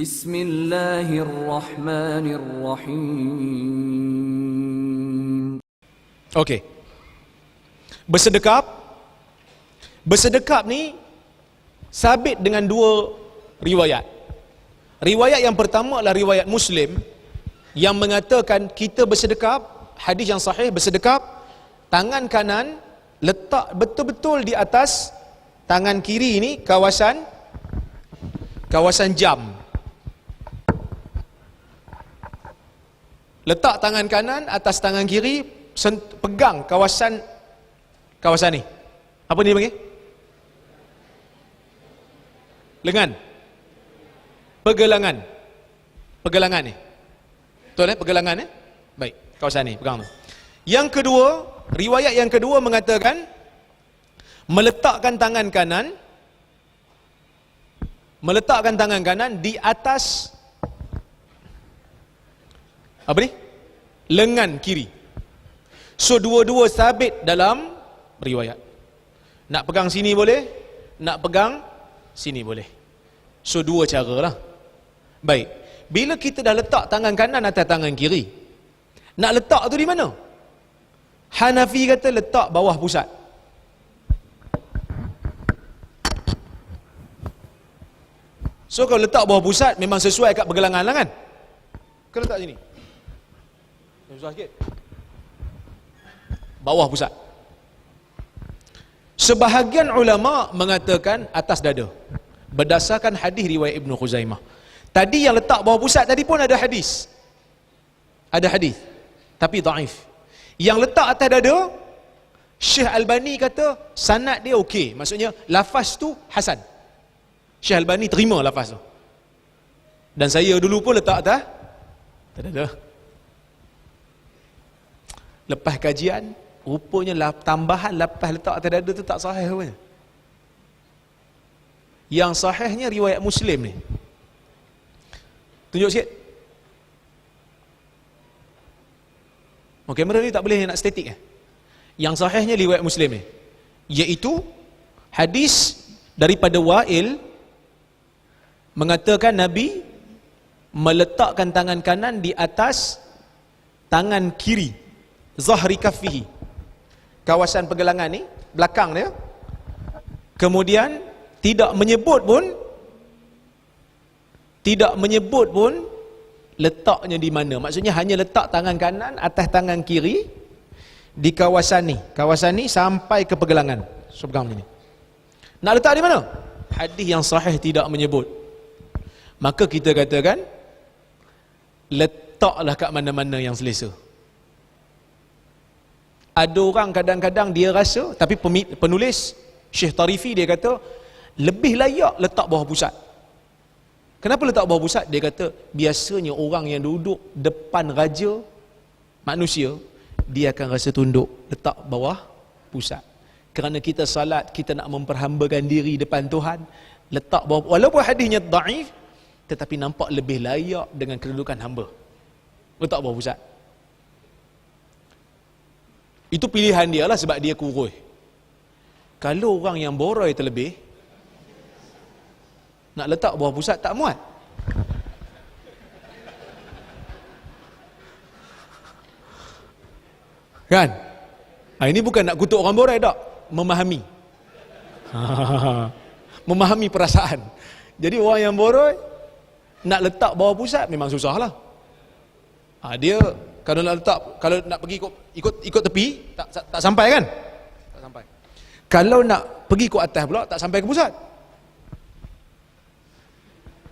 Bismillahirrahmanirrahim. Okey. Bersedekap bersedekap ni sabit dengan dua riwayat. Riwayat yang pertama adalah riwayat Muslim yang mengatakan kita bersedekap, hadis yang sahih bersedekap tangan kanan letak betul-betul di atas tangan kiri ni kawasan kawasan jam Letak tangan kanan atas tangan kiri pegang kawasan kawasan ni. Apa ni panggil? Lengan. Pergelangan. Pergelangan ni. Betul eh pergelangan eh? Baik, kawasan ni pegang tu. Yang kedua, riwayat yang kedua mengatakan meletakkan tangan kanan meletakkan tangan kanan di atas apa ni? Lengan kiri. So dua-dua sabit dalam riwayat. Nak pegang sini boleh, nak pegang sini boleh. So dua cara lah. Baik. Bila kita dah letak tangan kanan atas tangan kiri, nak letak tu di mana? Hanafi kata letak bawah pusat. So kalau letak bawah pusat memang sesuai kat pergelangan lah kan? Kau letak sini. Susah sikit. Bawah pusat. Sebahagian ulama mengatakan atas dada. Berdasarkan hadis riwayat Ibnu Khuzaimah. Tadi yang letak bawah pusat tadi pun ada hadis. Ada hadis. Tapi daif. Yang letak atas dada Syekh Albani kata sanad dia okey. Maksudnya lafaz tu hasan. Syekh Albani terima lafaz tu. Dan saya dulu pun letak atas tak ada. Lepas kajian, rupanya lap, tambahan lepas letak atas dada tu tak sahih rupanya. Yang sahihnya riwayat Muslim ni. Tunjuk sikit. Oh, kamera ni tak boleh nak statik eh? Yang sahihnya riwayat Muslim ni. Iaitu hadis daripada Wa'il mengatakan Nabi meletakkan tangan kanan di atas tangan kiri zahri kaffihi. Kawasan pergelangan ni belakang dia. Kemudian tidak menyebut pun tidak menyebut pun letaknya di mana. Maksudnya hanya letak tangan kanan atas tangan kiri di kawasan ni. Kawasan ni sampai ke pergelangan. So pegang ni. Nak letak di mana? Hadis yang sahih tidak menyebut. Maka kita katakan letaklah kat mana-mana yang selesa ada orang kadang-kadang dia rasa tapi penulis Syekh Tarifi dia kata lebih layak letak bawah pusat. Kenapa letak bawah pusat? Dia kata biasanya orang yang duduk depan raja manusia dia akan rasa tunduk letak bawah pusat. Kerana kita salat kita nak memperhambakan diri depan Tuhan letak bawah walaupun hadisnya daif tetapi nampak lebih layak dengan kedudukan hamba. Letak bawah pusat itu pilihan dia lah sebab dia kurus. Kalau orang yang boroi terlebih, nak letak bawah pusat tak muat. Kan? Ha, ini bukan nak kutuk orang boroi tak. Memahami. Memahami perasaan. Jadi orang yang boroi, nak letak bawah pusat memang susah lah. Ha, dia kalau nak letak kalau nak pergi ikut ikut, ikut tepi tak, tak tak sampai kan? Tak sampai. Kalau nak pergi ikut atas pula tak sampai ke pusat.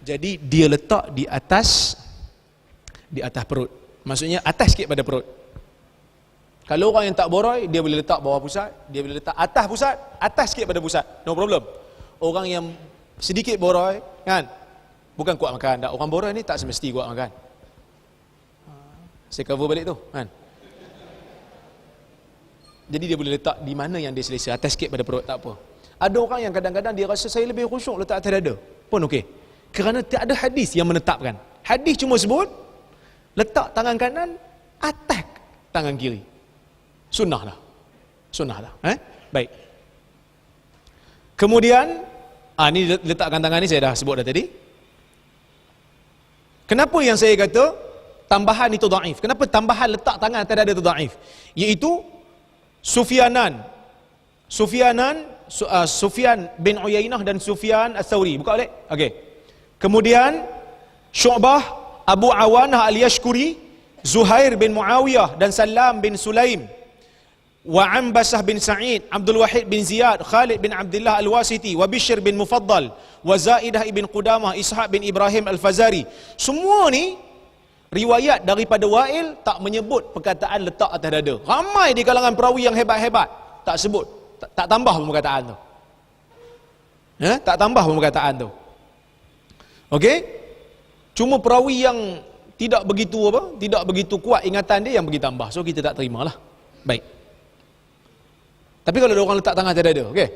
Jadi dia letak di atas di atas perut. Maksudnya atas sikit pada perut. Kalau orang yang tak boroi dia boleh letak bawah pusat dia boleh letak atas pusat atas sikit pada pusat. No problem. Orang yang sedikit boroi kan? Bukan kuat makan. Tak orang boroi ni tak semesti kuat makan saya cover balik tu kan? Jadi dia boleh letak di mana yang dia selesa atas sikit pada perut tak apa. Ada orang yang kadang-kadang dia rasa saya lebih khusyuk letak atas dada. Pun okey. Kerana tak ada hadis yang menetapkan. Hadis cuma sebut letak tangan kanan atas tangan kiri. Sunnah lah. Sunnah lah eh? baik. Kemudian ah, ni letakkan tangan ni saya dah sebut dah tadi. Kenapa yang saya kata tambahan itu daif? Kenapa tambahan letak tangan atas dada itu daif? Iaitu Sufyanan Sufyanan Su- uh, Sufyan bin Uyainah dan Sufyan As-Sauri. Buka balik. Okey. Kemudian Syu'bah Abu Awanah Al-Yashkuri Zuhair bin Muawiyah dan Salam bin Sulaim wa Ambasah bin Sa'id, Abdul Wahid bin Ziyad, Khalid bin Abdullah Al-Wasiti, wa Bishr bin Mufaddal, wa Zaidah ibn Qudamah, Ishaq bin Ibrahim Al-Fazari. Semua ni riwayat daripada Wa'il tak menyebut perkataan letak atas dada. Ramai di kalangan perawi yang hebat-hebat tak sebut, tak, tak tambah perkataan tu. Ya, tak tambah perkataan tu. Okey? Cuma perawi yang tidak begitu apa? Tidak begitu kuat ingatan dia yang bagi tambah. So kita tak terimalah. Baik. Tapi kalau ada orang letak tangan atas dada, okey.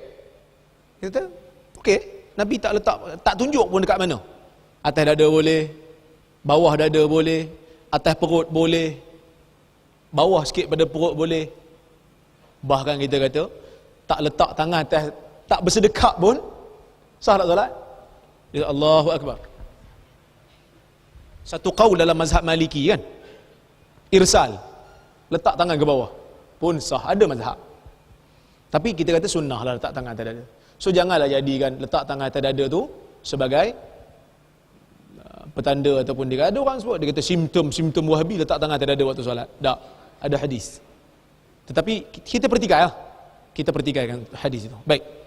Kita okey, Nabi tak letak tak tunjuk pun dekat mana. Atas dada boleh, bawah dada boleh, atas perut boleh, bawah sikit pada perut boleh. Bahkan kita kata tak letak tangan atas tak bersedekap pun sah tak solat? Dia kata, Allahu akbar. Satu qaul dalam mazhab Maliki kan. Irsal. Letak tangan ke bawah. Pun sah ada mazhab. Tapi kita kata sunnah lah letak tangan atas dada. So janganlah jadikan letak tangan atas dada tu sebagai petanda ataupun dia ada orang sebut dia kata simptom-simptom wahabi letak tangan atas dada waktu solat. Tak. Ada hadis. Tetapi kita pertikailah. Kita pertikaikan hadis itu. Baik.